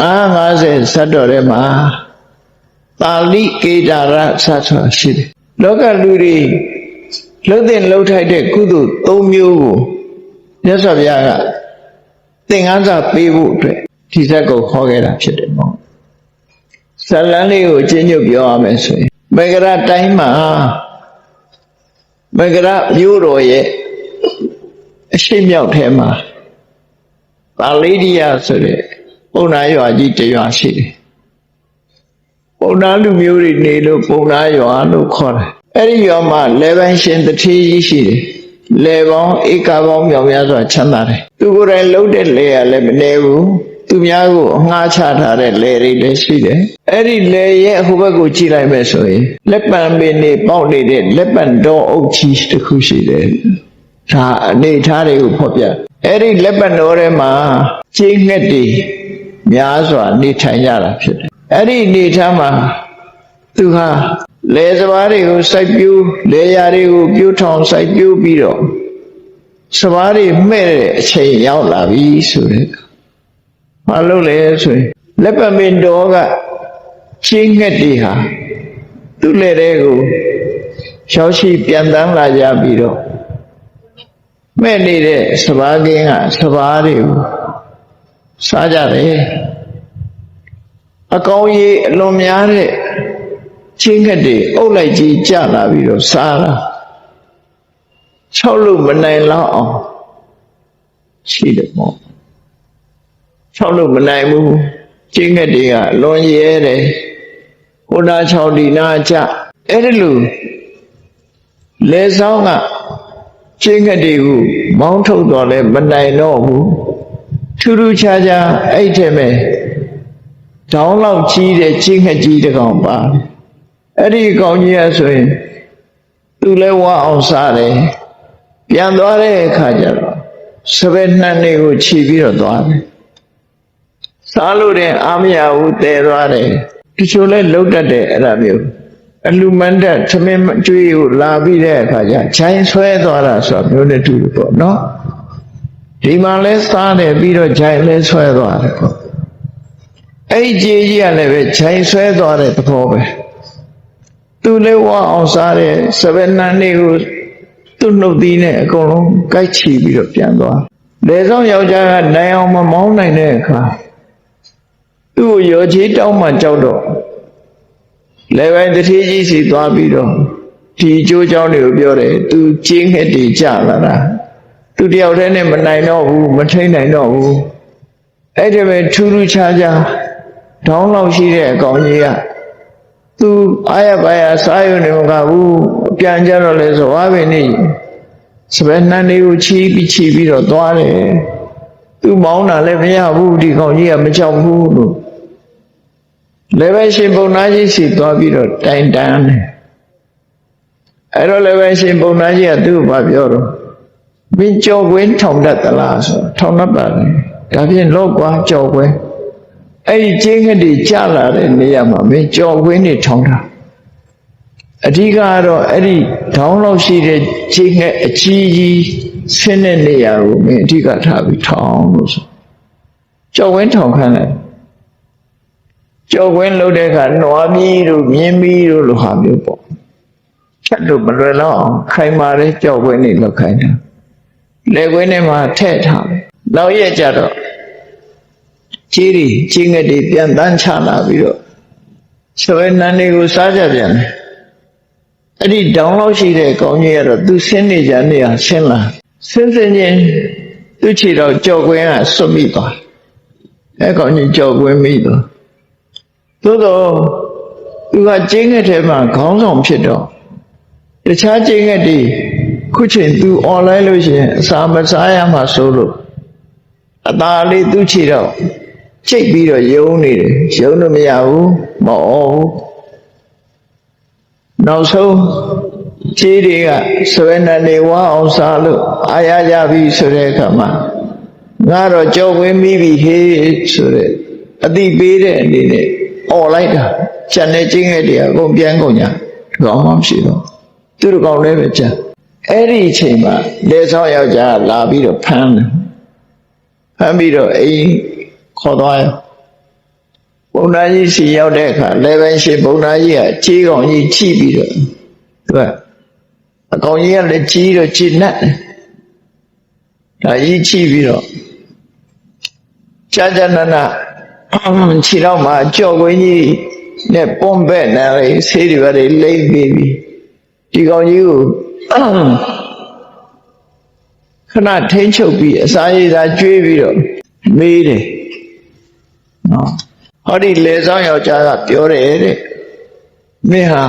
950ဇတ်တော်ထဲမှာပါဠိကေတာရဆတ်ဆိုတာရှိတယ်လောကလူတွေလှုပ်တဲ့လှုပ်ထိုက်တဲ့ကုသိုလ်၃မျိုးကိုမြတ်စွာဘုရားကသင်္ကန်းစာပေးဖို့အတွက်ဒီဇက်ကိုခေါ်ခဲ့တာဖြစ်တယ်ပေါ့ဇလန်းလေးကိုအချင်းချုပ်ပြောရမယ်ဆိုရင်မေဂရတိုင်းမှာမေဂရမြို့တော်ရဲ့အရှိမြောက်ထဲမှာပါဠိရိယဆိုတဲ့ ပုံနာရွာကြီးတစ်ရွာရှိတယ်ပုံနာလူမျိုးတွေနေလို့ပုံနာရွာလို့ခေါ်တယ်အဲ့ဒီရွာမှာလေပန်းရှင်တထေးကြီးရှိတယ်လေပေါင်းဧကပေါင်းမြောင်များစွာချမ်းသာတယ်သူကိုယ်တိုင်လှုပ်တဲ့လေကလည်းမနေဘူးသူများကိုအငှားချထားတဲ့လေတွေလည်းရှိတယ်အဲ့ဒီလေရဲ့ဟိုဘက်ကိုကြည့်လိုက်မယ်ဆိုရင်လက်ပံပင်နေပေါက်နေတဲ့လက်ပံတော်အုပ်ကြီးတစ်ခုရှိတယ်ဒါအနေထားတွေကိုဖော်ပြအဲ့ဒီလက်ပံတော်ထဲမှာကျင်းငှက်တွေ များစွာနေထိုင်ကြတာဖြစ်တယ်အဲ့ဒီအနေထားမှာသူဟာလေစဘာတွေကိုစိုက်ပျိုးလေယာတွေကိုပြိုးထောင်စိုက်ပျိုးပြီးတော့စဘာတွေမှဲ့တဲ့အချိန်ရောက်လာပြီဆိုတဲ့မလုပ်လေဆိုရင်လက်ပမင်တော်ကချင်းငှက်တွေဟာသူ့လက်တွေကိုရှောက်ရှိပြန်တန်းလာကြပြီးတော့မဲ့နေတဲ့စဘာကင်းကစဘာတွေကို စားကြတယ်အကောင်ကြီးအလွန်များတဲ့ချင်းခက်တွေအုပ်လိုက်ကြီးကြလာပြီးတော့စားတာ၆လို့မနိုင်လောက်အောင်ရှိတယ်ပေါ့၆လို့မနိုင်ဘူးချင်းခက်တွေကအလွန်ရဲတယ်ဟိုနာ၆ဒီနာကြအဲ့ဒီလိုလေဆောင်ကချင်းခက်တွေကိုမောင်းထုတ်တော့လဲမနိုင်တော့ဘူး ထူးထူးခြားခြားအဲ့ထဲမဲ့ဒေါင်းလောက်ကြီးတဲ့ချင်းခက်ကြီးတစ်ကောင်ပါတယ်အဲ့ဒီကောင်ကြီးကဆိုရင်သူလည်းဝါအောင်စားတယ်ပြန်သွားတဲ့အခါကျတော့စပယ်နှံတွေကိုခြီးပြီးတော့သွားတယ်စားလို့တဲ့အာမရဘူးတည်သွားတယ်တချို့လဲလှုပ်တတ်တယ်အဲ့ဒါမျိုးအလူမန္တသမင်းကျွေးကိုလာပြီးတဲ့အခါကျခြိုင်းဆွဲသွားတာဆိုတာမျိုးနဲ့တူတယ်ပေါ့နော် ဒီမှာလဲစားတယ်ပြီးတော့ခြိုင်းလဲဆွဲသွားတယ်ပေါ့အဲ့ဒီကြီးကြီးကလည်းပဲခြိုင်းဆွဲသွားတဲ့သဘောပဲသူလည်းဝအောင်စားတဲ့စပယ်နန်းလေးကိုသူ့နှုတ်သီးနဲ့အကုန်လုံးကိုက်ချီပြီးတော့ပြန်သွားလေဆောင်ယောက်ျားကနိုင်အောင်မမောင်းနိုင်တဲ့အခါသူ့ကိုရောချေးတောင်းမှကြောက်တော့လေပိုင်းတတိကြီးစီသွားပြီးတော့ဒီအကျိုးကြောင့်တွေကိုပြောတယ်သူကျင်းငှက်တွေကြလာတာ သူတယောက်တည်းနဲ့မနိုင်တော့ဘူးမထိန်နိုင်တော့ဘူးအဲ့ဒီပဲထူးထူးခြားခြားဒေါင်းလောက်ရှိတဲ့အကောင်ကြီးကသူအာရပါရစားရုံနေမကဘူးပြန်ကြတော့လဲဆိုဝါပင်နေစပယ်နှန်းလေးကိုချီးပြီးချီးပြီးတော့သွားတယ်သူမောင်းတာလည်းမရဘူးဒီကောင်ကြီးကမကြောက်ဘူးလို့လည်းပဲရှင်ပုံနာကြီးစီသွားပြီးတော့တိုင်တန်းတယ်အဲ့တော့လည်းပဲရှင်ပုံနာကြီးကသူ့ကိုပြောတော့ မင်းကြော်ကွင်းထောင်တတ်သလားဆိုထောင်တတ်ပါတယ်ဒါဖြင့်လောက်ကွာကြော်ကွင်းအဲ့ဒီကျင်းငှက်တွေကြလာတဲ့နေရာမှာမင်းကြော်ကွင်းတွေထောင်တာအဓိကကတော့အဲ့ဒီဒေါင်းလောက်ရှိတဲ့ကျင်းငှက်အကြီးကြီးဆင်းတဲ့နေရာကိုမင်းအဓိကထားပြီးထောင်လို့ဆိုကြော်ကွင်းထောင်ခန်းလိုက်ကြော်ကွင်းလုပ်တဲ့အခါနွားမီးတို့မြင်းမီးတို့လိုဟာမျိုးပေါ့ဖြတ်လို့မလွယ်တော့အောင်ခိုင်မာတဲ့ကြော်ကွင်းတွေလောက်ခိုင်းတာ လေကွင်းထဲမှာထည့်ထားတယ်နောက်ရက်ကြတော့ကြီးတွေကြီးငက်တွေပြန်တန်းချလာပြီးတော့ဆွဲနန်းတွေကိုစားကြပြန်တယ်အဲ့ဒီတောင်းလို့ရှိတဲ့ကောင်းကြီးကတော့သူဆင်းနေကြနေရဆင်းလာဆင်းစင်းချင်းသူ့ခြေတော့ကြော်ကွင်းကဆွတ်မိသွားအဲ့ကောင်းကြီးကြော်ကွင်းမိသွားသို့တော့သူကကျင်းငက်ထဲမှာခေါင်းဆောင်ဖြစ်တော့တခြားကျင်းငက်တွေ ခုချိန်သူអွန်လိုင်းလို့ရှိရင်အစာမစားရမှဆိုလို့အသာလေးသူ့ခြေတော့ချိတ်ပြီးတော့ယုံနေတယ်ယုံလို့မရဘူးမအော်ဘူးနောက်ဆုံးခြေတွေကဆွဲနေနေဝအောင်စားလို့အာရကြပြီဆိုတဲ့အခါမှာငါတော့ကြောက်ဝင်းမိပြီဟေးဆိုတဲ့အတိပေးတဲ့အနေနဲ့អော်လိုက်တာခြံနေချင်းငယ်တွေအကုန်ပြန်ကုန်ညာကောင်းမှမရှိတော့သူတို့ကောင်းလည်းပဲကြံ အဲ့ဒီအချိန်မှာလေဆောင်ယောက်ျားလာပြီးတော့ဖမ်းတယ်ဖမ်းပြီးတော့အိမ်ခေါ်သွားရောဘုံသားကြီးစီရောက်တဲ့အခါလေပိုင်းရှိဘုံသားကြီးကခြေကောင်ကြီးချိပြီးတော့သူကအကောင်ကြီးကလည်းကြီးတော့ခြေနက်တယ်ဒါကြီးချိပြီးတော့ကြာကြာနာနာခြေတော့မှကြော်ခွင်းကြီးနဲ့ပွန်ပဲ့နေလေဆေးတွေပါလေလိမ့်ပြီးပြီဒီကောင်ကြီးကို ခဏထိန်းချုပ်ပြီးအစာရည်သာကျွေးပြီးတော့မေးတယ်နော်ဟောဒီလေဆောင်ယောက်ျားကပြောတယ်တဲ့မင်းဟာ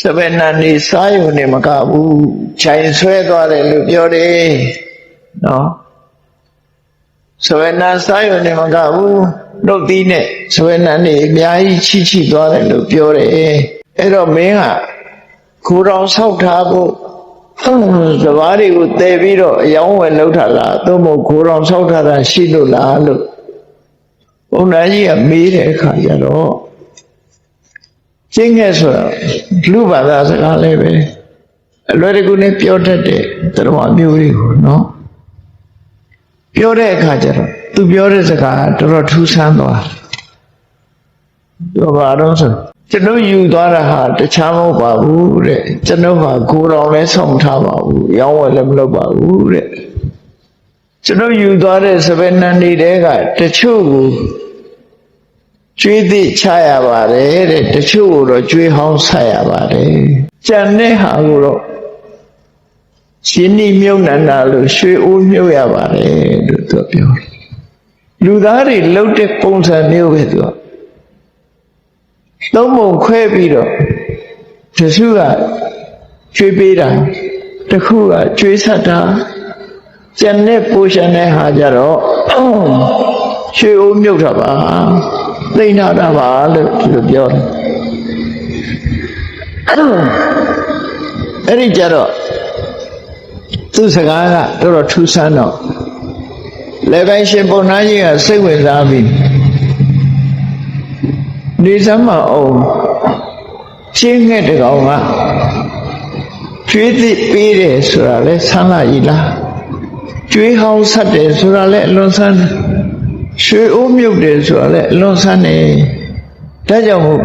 စပယ်နာနေစားရုံနဲ့မကဘူးခြိုင်ဆွဲသွားတယ်လို့ပြောတယ်နော်စပယ်နာစားရုံနဲ့မကဘူးနှုတ်သီးနဲ့စပယ်နာနေအများကြီးချိချိသွားတယ်လို့ပြောတယ်အဲ့တော့မင်းက ကိုယ်တော်ဆောက်ထားဖို့စဘာတွေကိုတည်ပြီးတော့အယောင်းဝယ်လောက်တာလားသို့မဟုတ်ကိုယ်တော်ဆောက်ထားတာရှိလို့လားလို့ဘုန်းတော်ကြီးကမေးတဲ့အခါကျတော့ရှင်းခဲ့ဆိုတော့လူဘာသာစကားလည်းပဲအလွယ်တကူနဲ့ပြောတတ်တဲ့တရားမျိုးတွေကိုနော်ပြောတဲ့အခါကျတော့သူပြောတဲ့စကားတော်တော်ထူးဆန်းသွားပြောပါတော့ဆို ကျွန်တော်ယူသွားတာဟာတခြားမဟုတ်ပါဘူးတဲ့ကျွန်တော်ဟာကိုယ်တော်လည်းဆောင်ထားပါဘူးရောင်းဝယ်လည်းမလုပ်ပါဘူးတဲ့ကျွန်တော်ယူသွားတဲ့စပယ်နန်နေတဲ့ကတချို့ကိုကျွေးသည့်ချရပါတယ်တဲ့တချို့ကိုတော့ကျွေးဟောင်းဆက်ရပါတယ်ကြံတဲ့ဟာကိုတော့ရှင်နိမြုပ်နန္ဒာလို့ရွှေအိုးမြုပ်ရပါတယ်လို့သူပြောတယ်လူသားတွေလှုပ်တဲ့ပုံစံမျိုးပဲသူက သုံးပုံခွဲပြီးတော့တစုကကျွေးပေးတာတစ်ခုကကျွေးဆက်တာကျန်တဲ့ပိုရှင်တဲ့ဟာကြတော့ရွှေအိုးမြုပ်တာပါသိမ့်ထားတာပါလို့သူတို့ပြောတယ်အဲ့ဒီကြတော့သူစကားကတော်တော်ထူးဆန်းတော့လေပိုင်းရှင်ပုံနာကြီးကစိတ်ဝင်စားပြီး နေစမ်းမအောင်ချင်းငှက်တကောင်ကကျွေးသည့်ပေးတယ်ဆိုတာလဲဆန်းလာကြီးလားကျွေးဟောင်းဆက်တယ်ဆိုတာလဲအလွန်ဆန်းတယ်ရွှေအိုးမြုပ်တယ်ဆိုတာလည်းအလွန်ဆန်းနေဒါကြောင့်မို့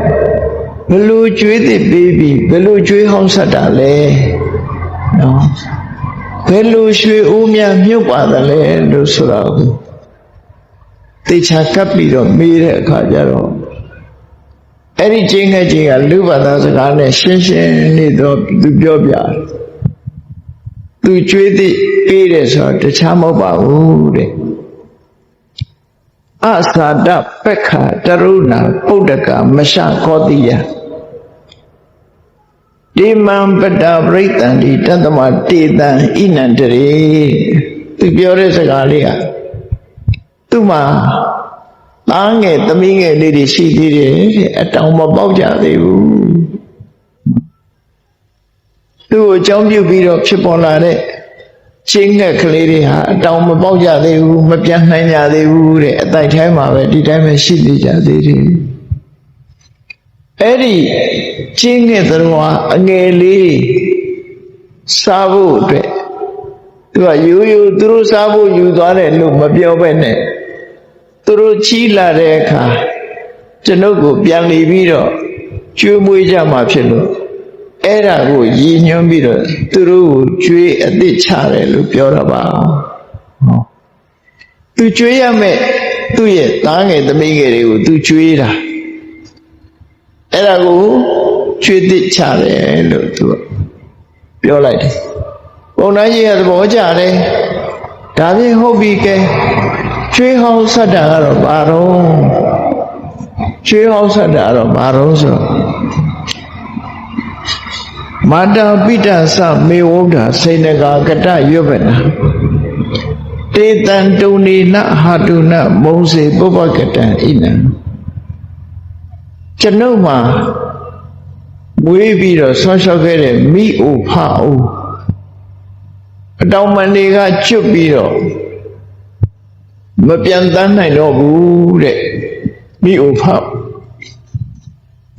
ဘလို့ကျွေးသစ်ပေးပြီးဘလို့ကျွေးဟောင်းဆက်တာလဲနော်ဘယ်လိုရွှေအိုးများမြုပ်ပါသလဲလို့ဆိုတော့တေချာကပ်ပြီးတော့မေးတဲ့အခါကျတော့ အဲ့ဒီချင်းငယ်ချင်းကလူဘာသာစကားနဲ့ရှင်းရှင်းနေတော့သူပြောပြတယ်သူကျွေးသည့်ပေးတယ်ဆိုတော့တခြားမဟုတ်ပါဘူးတဲ့အသာဒပက္ခတရုဏပုဒ္ဒကမရှခောတိယတိမံပတ္တပရိတံဒီတတမတေတံဣနန္တရေသူပြောတဲ့စကားလေးကသူ့မှာ သားငယ်သမီးငယ်လေးတွေရှိသေးတယ်တဲ့အတောင်မပေါက်ကြသေးဘူးသူ့ကိုအကြောင်းပြုပြီးတော့ဖြစ်ပေါ်လာတဲ့ချင်းငှက်ကလေးတွေဟာအတောင်မပေါက်ကြသေးဘူးမပြတ်နိုင်ကြသေးဘူးတဲ့အတိုက်ထဲမှာပဲဒီတိုင်းပဲရှိနေကြသေးတယ်အဲ့ဒီချင်းငှက်သတော်အငယ်လေးစားဖို့အတွက်သူကရိုးရိုးသူတို့စားဖို့ယူသွားတယ်လို့မပြောဘဲနဲ့ သူတို့ချီးလာတဲ့အခါကျွန်ုပ်ကိုပြန်လီပြီးတော့ကျွေးမွေးကြမှာဖြစ်လို့အဲ့ဒါကိုရည်ညွှန်းပြီးတော့သူတို့ကိုကြွေးအသစ်ချတယ်လို့ပြောတာပါဟောသူကြွေးရမယ်သူ့ရဲ့သားငယ်သမီးငယ်တွေကိုသူကြွေးတာအဲ့ဒါကိုကြွေးသစ်ချတယ်လို့သူပြောလိုက်တယ်ပုံနှကြီးကသဘောကျတယ်ဒါဖြင့်ဟုတ်ပြီကဲ ချွေးဟောင်းဆက်တာကတော့ဘာတော့ချွေးဟောင်းဆက်တာကတော့ဘာတော့ဆိုတော့မာတာပိတသမေဝုဒ္ဓစိဏကာကတရွတ်ပနာတေတံတုန်နေနဟာတုနမုံစေပုပ္ပကတံဣနံကျွန်ုပ်မှာမွေးပြီးတော့ဆွမ်းလျှောက်ခဲ့တဲ့မိအိုဖအိုအတောင်မန်တွေကကျွတ်ပြီးတော့ မပြန်တန်းနိုင်တော့ဘူးတဲ့မိအိုဖ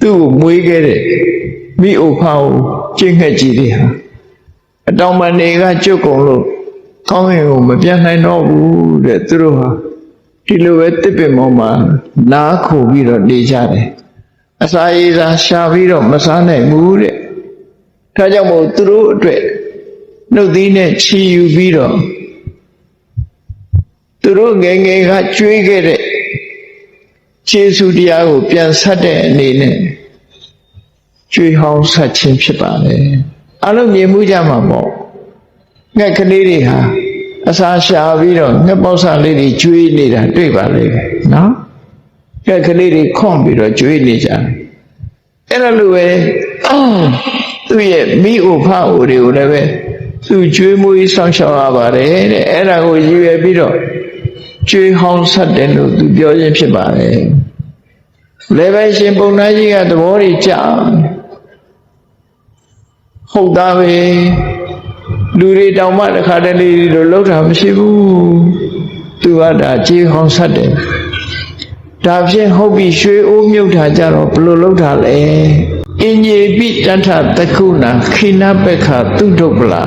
သူ့ကိုမွေးခဲ့တဲ့မိအိုဖကိုကျင့်ခဲ့ကြည့်တယ်ဟာအတောင်ပန်တွေကကျွတ်ကုန်လို့ကောင်းကင်ကိုမပြန်နိုင်တော့ဘူးတဲ့သူတို့ဟာဒီလိုပဲတစ်ပင်ပေါ်မှာနားခိုပြီးတော့နေကြတယ်အစာရည်သာရှာပြီးတော့မစားနိုင်ဘူးတဲ့ဒါကြောင့်မို့သူတို့အတွက်နှုတ်သီးနဲ့ချီယူပြီးတော့ သူတို့ငယ်ငယ်ကကြွေးခဲ့တဲ့ခြေဆုတရားကိုပြန်ဆက်တဲ့အနေနဲ့ကြွေးဟောင်းဆက်ခြင်းဖြစ်ပါလေအလုံးမြင်မှုကြမှာပေါ့ငှက်ကလေးတွေဟာအစာရှာပြီးတော့ငှက်ပေါက်ဆလေးတွေကျွေးနေတာတွေ့ပါလေနော်ငှက်ကလေးတွေခွန့်ပြီးတော့ကျွေးနေကြတယ်အဲ့ဒါလိုပဲသူ့ရဲ့မိအိုဖအိုတွေကိုလည်းပဲသူကျွေးမွေးဆောင်ရှောက်ရပါတယ်တဲ့အဲ့ဒါကိုရည်ရွယ်ပြီးတော့ ကျွေးဟောင်းဆက်တယ်လို့သူပြောခြင်းဖြစ်ပါတယ်လေပဲရှင်ပုံနာကြီးကသဘောတွေကြာဟုတ်သားပဲလူတွေတောင်မှတစ်ခါတလေလိုလောက်တာမရှိဘူးသူကဒါကြေးဟောင်းဆက်တယ်ဒါဖြင့်ဟုတ်ပြီရွှေအိုးမြုပ်တာကြတော့ဘယ်လိုလောက်တာလဲအင်ကြီးပိတထတခုနာခိနပက္ခသူတုပလာ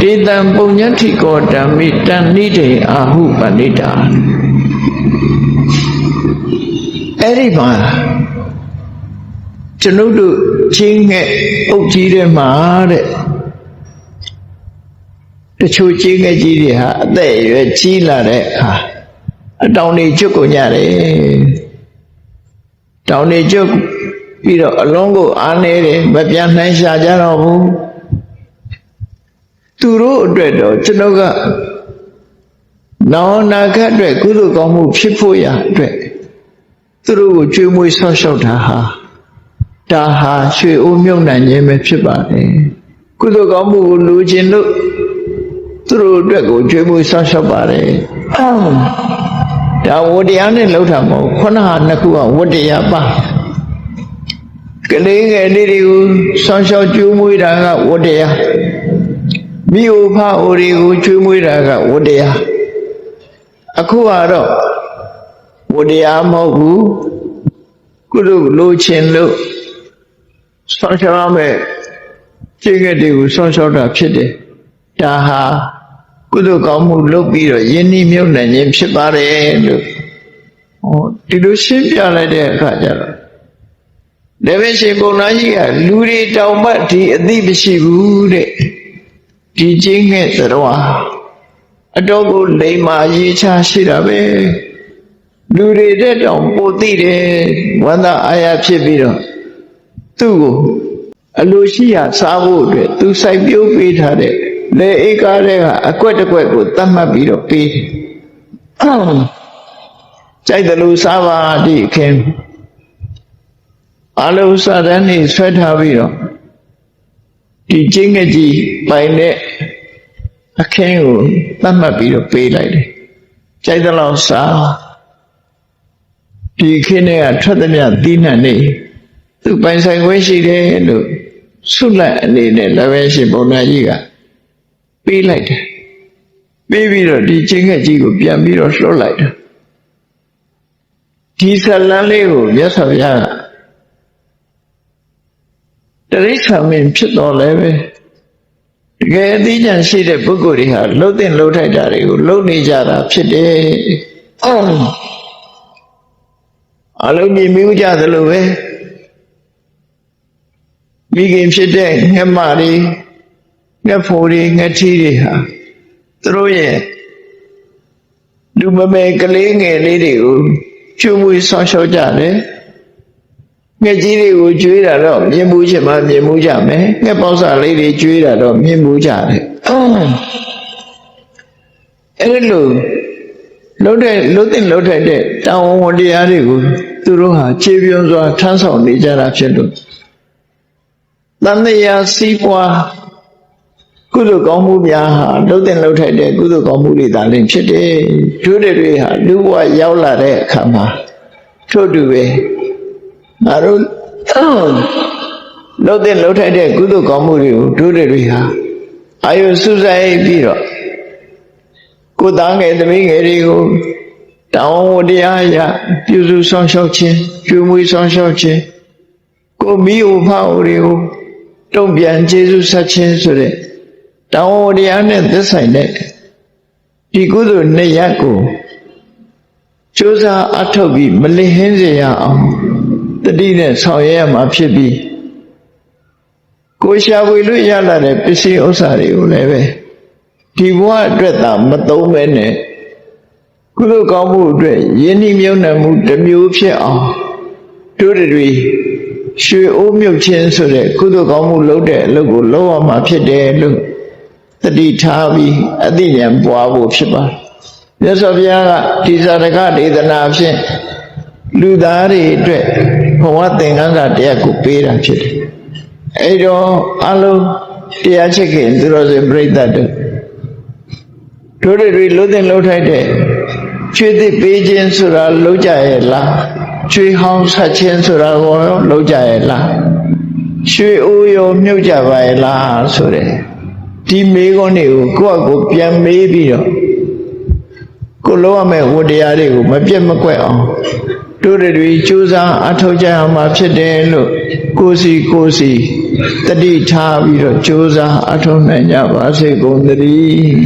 တေတံပုံညတိကောဓမ္မိတန်နိတေအာဟုပဏိတာအဲ့ဒီမှာကျွန်ုပ်တို့ချင်းငဲ့အုပ်ကြီးတဲ့မှာတဲ့တချို့ချင်းငယ်ကြီးတွေဟာအသက်အရွယ်ကြီးလာတဲ့အခါအတောင်တွေကျွတ်ကုန်ကြတယ်တောင်တွေကျွတ်ပြီးတော့အလုံးကိုအားနေတယ်မပြန်နိုင်ရှာကြတော့ဘူး သူတို့အတွက်တော့ကျွန်တော်ကနောင်နာခတ်အတွက်ကုသိုလ်ကောင်းမှုဖြစ်ဖို့ရအတွက်သူတို့ကိုကြွေးမွေးဆောက်ရှောက်တာဟာဒါဟာရွှေအိုးမြုံနိုင်ခြင်းပဲဖြစ်ပါတယ်ကုသိုလ်ကောင်းမှုကိုလူချင်းလို့သူတို့အတွက်ကိုကြွေးမွေးဆောက်ရှောက်ပါတယ်ဒါဝတ္တရားနဲ့လှုပ်တာမဟုတ်ခုနဟာနှစ်ခုကဝတ္တရားပါကလေးငယ်လေးတွေကိုဆောင်းရှောက်ကြွေးမွေးတာကဝတ္တရား မိအိုဖအိုတွေကိုကြွေးမွေးတာကဝတ္တရားအခုကတော့ဝတ္တရားမဟုတ်ဘူးကုသိုလ်လိုချင်လို့ဆောင်းရှောက်ရမယ်ခြေငယ်တွေကိုဆောင်းရှောက်တာဖြစ်တယ်ဒါဟာကုသိုလ်ကောင်းမှုလုပ်ပြီးတော့ယဉ်ဤမြုပ်နိုင်ခြင်းဖြစ်ပါတယ်လို့ဟောဒီလိုရှင်းပြလိုက်တဲ့အခါကျတော့လည်းပဲရှင်ပုံနာကြီးကလူတွေတောင်မှဒီအသိမရှိဘူးတဲ့ ဒီချင်းငဲ့သတော်အတော်ကိုလိမ္မာရေးချရှိတာပဲလူတွေတဲ့တောင်ပိုသိတယ်ဝန္တာအာရဖြစ်ပြီးတော့သူ့ကိုအလိုရှိရာစားဖို့အတွက်သူစိုက်ပျိုးပေးထားတဲ့လေဧကားတွေကအကွက်တစ်ကွက်ကိုတတ်မှတ်ပြီးတော့ပေးတယ်ကြိုက်တယ်လို့စားပါဒီခင်အလုံးစားတဲ့နေဆွဲထားပြီးတော့ ဒီကျင်းငယ်ကြီးပိုင်တဲ့အခင်းကိုတတ်မှတ်ပြီးတော့ပေးလိုက်တယ်ကြိုက်တယ်လို့စားဒီခင်းတွေကထွက်သည်မြသီးနှံနေသူပိုင်ဆိုင်ခွင့်ရှိတယ်လို့ဆုလက်အနေနဲ့လည်းပဲရှင်ဘုရားကြီးကပေးလိုက်တယ်ပေးပြီးတော့ဒီချင်းငှက်ကြီးကိုပြန်ပြီးတော့လှုပ်လိုက်တယ်ဒီဇလန်းလေးကိုမြတ်စွာဘုရားက တရိစ္ဆာန်မင်းဖြစ်တော်လဲပဲတကယ်အသိဉာဏ်ရှိတဲ့ပုဂ္ဂိုလ်တွေဟာလှုပ်တဲ့လှုပ်ထိုက်တာတွေကိုလှုပ်နေကြတာဖြစ်တယ်အလုံးမြင်မိကြသလိုပဲမိခင်ဖြစ်တဲ့ငှက်မတွေငှက်ဖိုတွေငှက်ထီးတွေဟာသူတို့ရဲ့လူမမယ်ကလေးငယ်လေးတွေကိုကျွေးမွေးဆောင်းရှောက်ကြတယ် ငှက်ကြီးတွေကိုကျွေးတာတော့မြင်မှုချင်မှမြင်မှုကြမယ်ငှက်ပေါက်စာလေးတွေကျွေးတာတော့မြင်မှုကြတယ်အဲ့လိုလုံးတဲ့လုံးတဲ့လုံးထိုက်တဲ့တောင်းဝန်တရားတွေကိုသူတို့ဟာခြေပြုံးစွာထမ်းဆောင်နေကြတာဖြစ်လို့တန်တရားစီးပွားကုသိုလ်ကောင်းမှုများဟာလှုပ်တဲ့လှုပ်ထိုက်တဲ့ကုသိုလ်ကောင်းမှုတွေသာလင်ဖြစ်တယ်ဒုတွေဟာလူဘဝရောက်လာတဲ့အခါမှာထို့တူပဲ ငါတို့လှုပ်တဲ့လှုပ်ထိုက်တဲ့ကုသိုလ်ကောင်းမှုတွေကိုဒုတွေဟာအာယုစုဆိုင်ပြီးတော့ကိုယ်သားငယ်သမီးငယ်တွေကိုတောင်းဝတရားအရပြုစုဆောင်ရှောက်ခြင်းကျွေးမွေးဆောင်ရှောက်ခြင်းကိုမိဥဖအိုတွေကိုတုံ့ပြန်ကျေးဇူးဆက်ခြင်းဆိုတဲ့တောင်းဝတရားနဲ့သက်ဆိုင်တဲ့ဒီကုသိုလ်နှစ်ရပ်ကိုကြိုးစားအထောက်ပြီးမလစ်ဟင်းစေရအောင် တတိနဲ့ဆောင်ရွက်ရမှာဖြစ်ပြီးကိုရှာဖွေလို့ရလာတဲ့ပစ္စည်းဥစ္စာတွေကိုလည်းပဲဒီဘဝအတွက်သာမသုံးပဲနဲ့ကုသိုလ်ကောင်းမှုအတွက်ယဉ်ဤမြုံနယ်မှုတစ်မျိုးဖြစ်အောင်တို့တွေရွှေအိုးမြုပ်ခြင်းဆိုတဲ့ကုသိုလ်ကောင်းမှုလုပ်တဲ့အလုပ်ကိုလုပ်ရမှာဖြစ်တယ်လို့တတိထားပြီးအသိဉာဏ်ပွားဖို့ဖြစ်ပါတယ်မြတ်စွာဘုရားကဒီဇာတကဒေသနာဖြင့်လူသားတွေအတွက် ဘဝသင်္ကန်းစာတရားကိုပေးတာဖြစ်တယ်အဲ့တော့အလုံးတရားချစ်ခင်သူတော်စင်ပြိဿတ်တို့တို့တွေလှုပ်တဲ့လှုပ်ထိုက်တဲ့ချွေးသစ်ပေးခြင်းဆိုတာလုံးကြရဲ့လားချွေးဟောင်းဆက်ခြင်းဆိုတာကိုလုံးကြရဲ့လားရွှေအိုးရောမြုပ်ကြပါရဲ့လားဆိုတဲ့ဒီမေးခွန်းတွေကိုကိုယ့်အကိုပြန်မေးပြီးတော့ကိုလုံးရမယ့်ဝတ္တရားတွေကိုမပြတ်မကွက်အောင် တို့တွေကြိုးစားအထောက်ကြရမှာဖြစ်တယ်လို့ကိုယ်စီကိုယ်စီတတိထားပြီးတော့ကြိုးစားအထောက်နိုင်ကြပါစေကုန်သတည်း